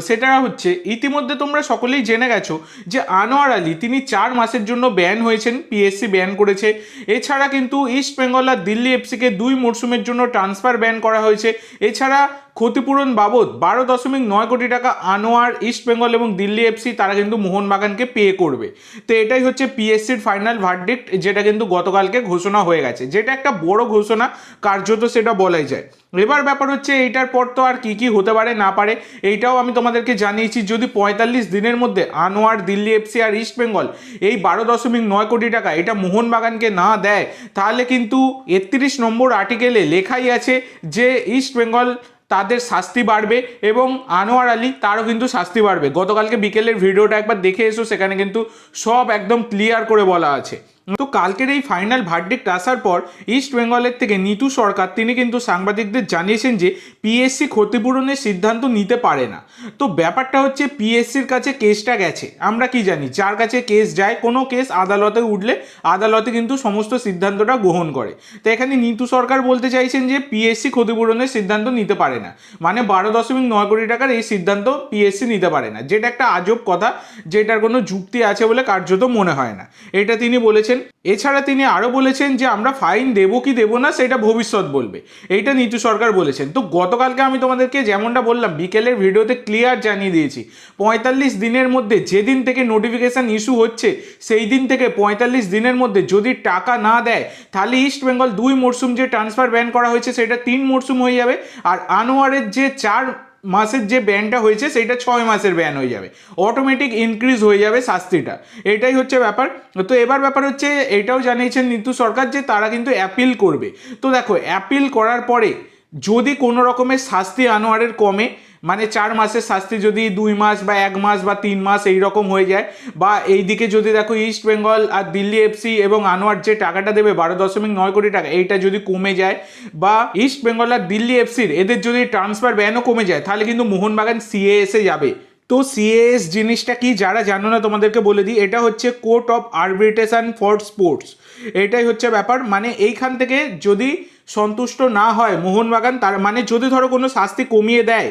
সেটা হচ্ছে, ইতিমধ্যে তোমরা সকলেই জেনে গেছো যে আনোয়ার আলী, তিনি চার মাসের জন্য ব্যান হয়েছেন পিএসসি ব্যান করেছে। এছাড়া কিন্তু ইস্ট বেঙ্গল আর দিল্লি এফসিকে দুই মরশুমের জন্য ট্রান্সফার ব্যান করা হয়েছে। এছাড়া ক্ষতিপূরণ বাবদ বারো দশমিক নয় কোটি টাকা আনোয়ার, ইস্ট বেঙ্গল এবং দিল্লি এফসি তারা কিন্তু মোহনবাগানকে পে করবে। তো এটাই হচ্ছে পিএসসির ফাইনাল ভার্ডিক্ট যেটা কিন্তু গতকালকে ঘোষণা হয়ে গেছে। যেটা একটা বড় ঘোষণা, কার্যত সেটা বলাই যায়। এবার ব্যাপার হচ্ছে এইটার পর তো আর কি কি হতে পারে, না পারে, এইটাও আমি তোমাদেরকে জানিয়েছি, যদি পঁয়তাল্লিশ দিনের মধ্যে আনোয়ার, দিল্লি এফসি আর ইস্ট বেঙ্গল এই বারো দশমিক নয় কোটি টাকা এটা মোহনবাগানকে না দেয়, তাহলে কিন্তু একত্রিশ নম্বর আর্টিকেলে লেখাই আছে যে ইস্ট বেঙ্গল তাদের শাস্তি বাড়বে এবং আনোয়ার আলী তারও কিন্তু শাস্তি বাড়বে। গতকালকে বিকেলের ভিডিওটা একবার দেখে এসো, সেখানে কিন্তু সব একদম ক্লিয়ার করে বলা আছে। তো কালকের এই ফাইনাল ভার্ডিক্ট আসার পর ইস্ট বেঙ্গলের থেকে নিতু সরকার, তিনি কিন্তু সাংবাদিকদের জানিয়েছেন যে পিএসসি ক্ষতিপূরণের সিদ্ধান্ত নিতে পারে না। তো ব্যাপারটা হচ্ছে পিএসসির কাছে কেসটা গেছে। আমরা কি জানি? যার কাছে কেস যায়, কোনো কেস আদালতে উঠলে আদালতে কিন্তু সমস্ত সিদ্ধান্তটা গ্রহণ করে। তো এখানে নিতু সরকার বলতে চাইছেন যে পিএসসি ক্ষতিপূরণের সিদ্ধান্ত নিতে পারে না। মানে বারো দশমিক নয় কোটি টাকার এই সিদ্ধান্ত পিএসসি নিতে পারে না। যেটা একটা আজব কথা, যেটার কোনো যুক্তি আছে বলে কার্যত মনে হয় না। এটা তিনি বলেছেন এছাড়া তিনি আরও বলেছেন যে, আমরা ফাইন দেবো কি দেবো না, সেটা ভবিষ্যৎ বলবে। এইটা নীতু সরকার বলেছেন। তো গতকালকে আমি তোমাদেরকে যেমনটা বললাম, বিকেলের ভিডিওতে ক্লিয়ার জানিয়ে দিয়েছি। পঁয়তাল্লিশ দিনের মধ্যে যেদিন থেকে নোটিফিকেশান ইস্যু হচ্ছে, সেই দিন থেকে পঁয়তাল্লিশ দিনের মধ্যে যদি টাকা না দেয়, তাহলে ইস্ট বেঙ্গল দুই মরশুম যে ট্রান্সফার ব্যান করা হয়েছে, সেটা তিন মরশুম হয়ে যাবে। আর আনোয়ারের যে চার মাসের যে ব্যানটা হয়েছে, সেইটা ছয় মাসের ব্যান হয়ে যাবে। অটোমেটিক ইনক্রিজ হয়ে যাবে শাস্তিটা। এটাই হচ্ছে ব্যাপার। তো এবার ব্যাপার হচ্ছে, এটাও জানিয়েছেন নিতু সরকার যে তারা কিন্তু অ্যাপিল করবে। তো দেখো অ্যাপিল করার পরে যদি কোনো রকমের শাস্তি আনোয়ারের কমে মানে চার মাসের শাস্তি যদি দুই মাস বা এক মাস বা তিন মাস এই রকম হয়ে যায়, বা এই দিকে যদি দেখো ইস্ট বেঙ্গল আর দিল্লি এফসি এবং আনোয়ার যে টাকাটা দেবে বারো দশমিক নয় কোটি টাকা, এইটা যদি কমে যায়, বা ইস্ট বেঙ্গল আর দিল্লি এফসির এদের যদি ট্রান্সফার ব্যানও কমে যায়, তাহলে কিন্তু মোহনবাগান সিএএসে যাবে। তো সিএএস জিনিসটা কি যারা জানো না তোমাদেরকে বলে দিই, এটা হচ্ছে court of arbitration for sports এটাই হচ্ছে ব্যাপার মানে এইখান থেকে যদি সন্তুষ্ট না হয় মোহনবাগান, তার মানে যদি ধরো কোনো শাস্তি কমিয়ে দেয়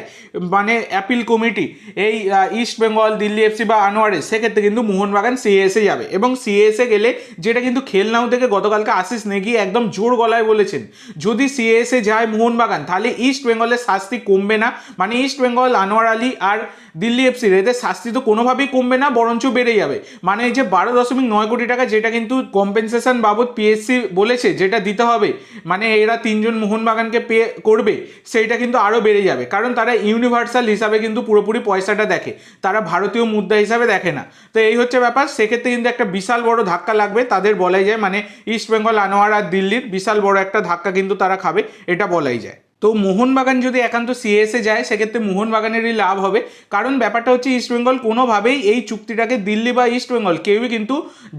মানে অ্যাপিল কমিটি এই ইস্ট বেঙ্গল দিল্লি এফসি বা আনোয়ারে, সেক্ষেত্রে কিন্তু মোহনবাগান সিএসে যাবে। এবং সিএসে গেলে যেটা কিন্তু খেলনাও থেকে গতকালকে আশিস নেগি একদম জোর গলায় বলেছেন, যদি সিএসে যায় মোহনবাগান, তাহলে ইস্ট বেঙ্গলের শাস্তি কমবে না। মানে ইস্ট বেঙ্গল আনোয়ার আলী আর দিল্লি এফসির এদের শাস্তি তো কোনোভাবেই কমবে না, বরঞ্চ বেড়ে যাবে। মানে এই যে বারো দশমিক নয় কোটি টাকা, যেটা কিন্তু কম্পেনসেশন বাবদ পিএসসি বলেছে, যেটা দিতে হবে মানে এরা তিনজন মোহনবাগানকে পে করবে, সেইটা কিন্তু আরও বেড়ে যাবে। কারণ তারা ইউনিভার্সাল হিসাবে কিন্তু পুরোপুরি পয়সাটা দেখে। তারা ভারতীয় মুদ্রা হিসাবে দেখে না। তো এই হচ্ছে ব্যাপার। সেক্ষেত্রে কিন্তু একটা বিশাল বড় ধাক্কা লাগবে। তাদের বলাই যায় মানে ইস্ট বেঙ্গল আনোয়ার আর দিল্লির বিশাল বড় একটা ধাক্কা কিন্তু তারা খাবে, এটা বলাই যায়। তো মোহনবাগান যদি একান্ত সিএসে যায়, সেক্ষেত্রে মোহনবাগানেরই লাভ হবে। কারণ ব্যাপারটা হচ্ছে ইস্টবেঙ্গল কোনোভাবেই এই চুক্তিটাকে দিল্লি বা ইস্টবেঙ্গল কেউই কিন্তু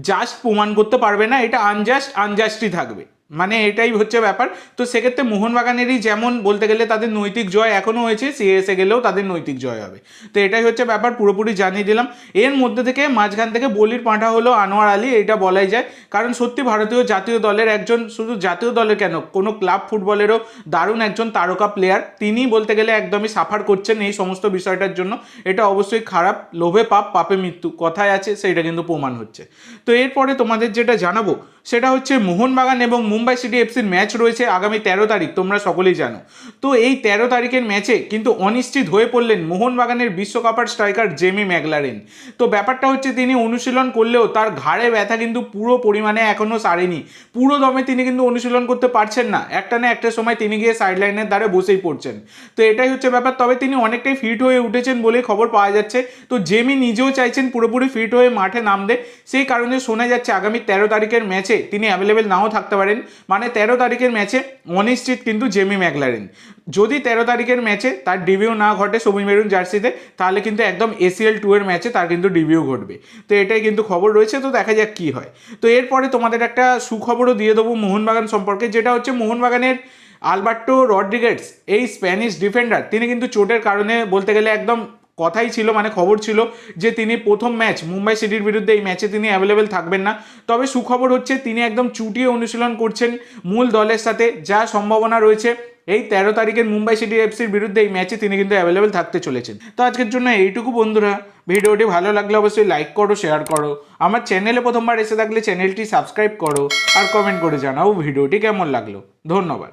জাস্ট প্রমাণ করতে পারবে না। এটা আনজাস্ট আনজাস্টই থাকবে। মানে এটাই হচ্ছে ব্যাপার। তো সেক্ষেত্রে মোহনবাগানেরই যেমন বলতে গেলে তাদের নৈতিক জয় এখনও হয়েছে সিএসএ গেলেও তাদের নৈতিক জয় হবে। তো এটাই হচ্ছে ব্যাপার, পুরোপুরি জানিয়ে দিলাম। এর মধ্যে থেকে মাঝখান থেকে বলির পাঁঠা হলো আনোয়ার আলী, এটা বলাই যায়। কারণ সত্যি ভারতীয় জাতীয় দলের একজন, শুধু জাতীয় দলের কেন, কোনো ক্লাব ফুটবলেরও দারুণ একজন তারকা প্লেয়ার তিনি বলতে গেলে একদমই সাফার করছেন এই সমস্ত বিষয়টার জন্য। এটা অবশ্যই খারাপ, লোভে পাপ, পাপে মৃত্যু, কথায় আছে সেটা কিন্তু প্রমাণ হচ্ছে। তো এরপরে তোমাদের যেটা জানাব, সেটা হচ্ছে মোহনবাগান এবং মুম্বাই সিটি এফসির ম্যাচ রয়েছে আগামী তেরো তারিখ, তোমরা সকলেই জানো। তো এই তেরো তারিখের ম্যাচে কিন্তু অনিশ্চিত হয়ে পড়লেন মোহনবাগানের বিশ্বকাপার স্ট্রাইকার জেমি ম্যাগলারেন তো ব্যাপারটা হচ্ছে তিনি অনুশীলন করলেও তার ঘাড়ে ব্যথা কিন্তু পুরো পরিমাণে এখনও সারেনি। পুরো দমে তিনি কিন্তু অনুশীলন করতে পারছেন না। একটা না একটা সময় তিনি গিয়ে সাইডলাইনের দ্বারে বসেই পড়ছেন। তো এটাই হচ্ছে ব্যাপার, তবে তিনি অনেকটাই ফিট হয়ে উঠেছেন বলে খবর পাওয়া যাচ্ছে। তো জেমি নিজেও চাইছেন পুরোপুরি ফিট হয়ে মাঠে নামতে। সেই কারণে শোনা যাচ্ছে আগামী তেরো তারিখের ম্যাচে তিনি অ্যাভেলেবেল নাও থাকতে পারেন। মানে তেরো তারিখের ম্যাচে অনিশ্চিত কিন্তু জেমি ম্যাকলারেন। যদি তেরো তারিখের ম্যাচে তার ডিবিউ না ঘটে সবুজ মেরুন জার্সিতে, তাহলে কিন্তু একদম এসিএল টু এর ম্যাচে তার কিন্তু ডিবিউ ঘটবে। তো এটাই কিন্তু খবর রয়েছে, তো দেখা যাক কী হয়। তো এরপরে তোমাদের একটা সুখবরও দিয়ে দেবো মোহনবাগান সম্পর্কে, যেটা হচ্ছে মোহনবাগানের আলবার্টো রড্রিগেটস এই স্প্যানিশ ডিফেন্ডার, তিনি কিন্তু চোটের কারণে বলতে গেলে একদম কথাই ছিল মানে খবর ছিল যে তিনি প্রথম ম্যাচ মুম্বাই সিটির বিরুদ্ধে এই ম্যাচে তিনি অ্যাভেলেবেল থাকবেন না। তবে সুখবর হচ্ছে তিনি একদম চুটিয়ে অনুশীলন করছেন মূল দলের সাথে, যা সম্ভাবনা রয়েছে। এই তেরো তারিখের মুম্বাই সিটি এফসির বিরুদ্ধে এই ম্যাচে তিনি কিন্তু অ্যাভেলেবেল থাকতে চলেছেন। তো আজকের জন্য এইটুকু বন্ধুরা। ভিডিওটি ভালো লাগলে অবশ্যই লাইক করো শেয়ার করো। আমার চ্যানেলে প্রথমবার এসে থাকলে চ্যানেলটি সাবস্ক্রাইব করো আর কমেন্ট করে জানাও ভিডিওটি কেমন লাগল। ধন্যবাদ।